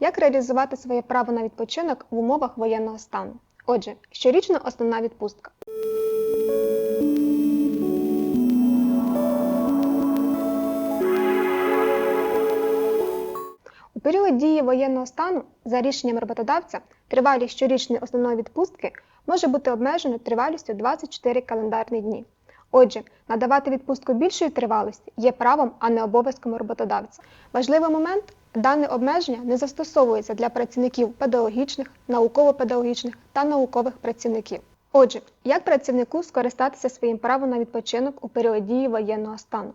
Як реалізувати своє право на відпочинок в умовах воєнного стану? Отже, щорічна основна відпустка. У період дії воєнного стану за рішенням роботодавця тривалість щорічної основної відпустки може бути обмежена тривалістю 24 календарні дні. Отже, надавати відпустку більшої тривалості є правом, а не обов'язком роботодавця. Важливий момент дане обмеження не застосовується для працівників педагогічних, науково-педагогічних та наукових працівників. Отже, як працівнику скористатися своїм правом на відпочинок у період дії воєнного стану?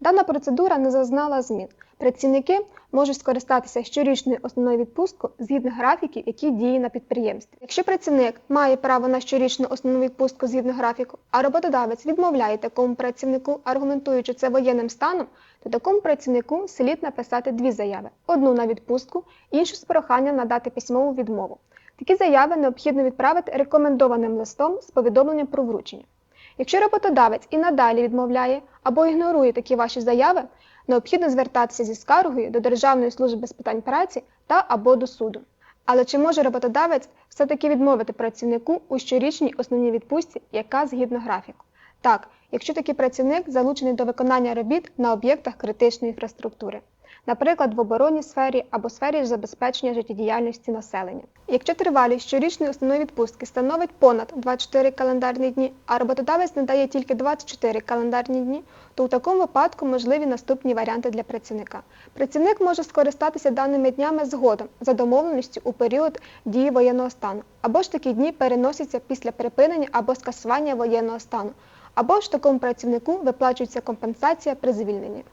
Дана процедура не зазнала змін. Працівники можуть скористатися щорічною основною відпусткою згідно графіків, які діє на підприємстві. Якщо працівник має право на щорічну основну відпустку згідно графіку, а роботодавець відмовляє такому працівнику, аргументуючи це воєнним станом, то такому працівнику слід написати дві заяви: одну на відпустку, іншу з проханням надати письмову відмову. Такі заяви необхідно відправити рекомендованим листом з повідомленням про вручення. Якщо роботодавець і надалі відмовляє або ігнорує такі ваші заяви, необхідно звертатися зі скаргою до Державної служби з питань праці та або до суду. Але чи може роботодавець все-таки відмовити працівнику у щорічній основній відпустці, яка згідно графіку? Так, якщо такий працівник залучений до виконання робіт на об'єктах критичної інфраструктури, наприклад, в оборонній сфері або сфері забезпечення життєдіяльності населення. Якщо тривалість щорічної основної відпустки становить понад 24 календарні дні, а роботодавець надає тільки 24 календарні дні, то у такому випадку можливі наступні варіанти для працівника. Працівник може скористатися даними днями згодом за домовленістю у період дії воєнного стану, або ж такі дні переносяться після припинення або скасування воєнного стану, або ж такому працівнику виплачується компенсація при звільненні.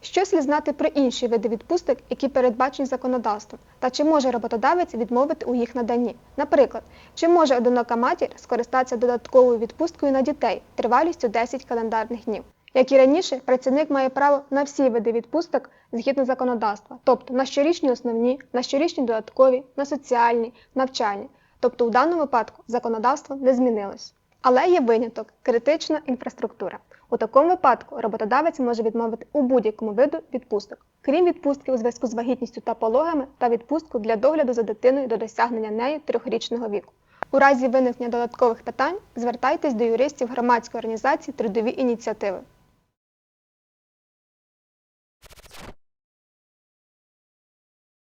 Що слід знати про інші види відпусток, які передбачені законодавством, та чи може роботодавець відмовити у їх наданні? Наприклад, чи може одинока матір скористатися додатковою відпусткою на дітей тривалістю 10 календарних днів? Як і раніше, працівник має право на всі види відпусток згідно законодавства, тобто на щорічні основні, на щорічні додаткові, на соціальні, навчальні. Тобто у даному випадку законодавство не змінилось. Але є виняток критична інфраструктура. У такому випадку роботодавець може відмовити у будь-якому виду відпусток, крім відпустки у зв'язку з вагітністю та пологами та відпустку для догляду за дитиною до досягнення нею трьохрічного віку. У разі виникнення додаткових питань звертайтесь до юристів громадської організації трудові ініціативи.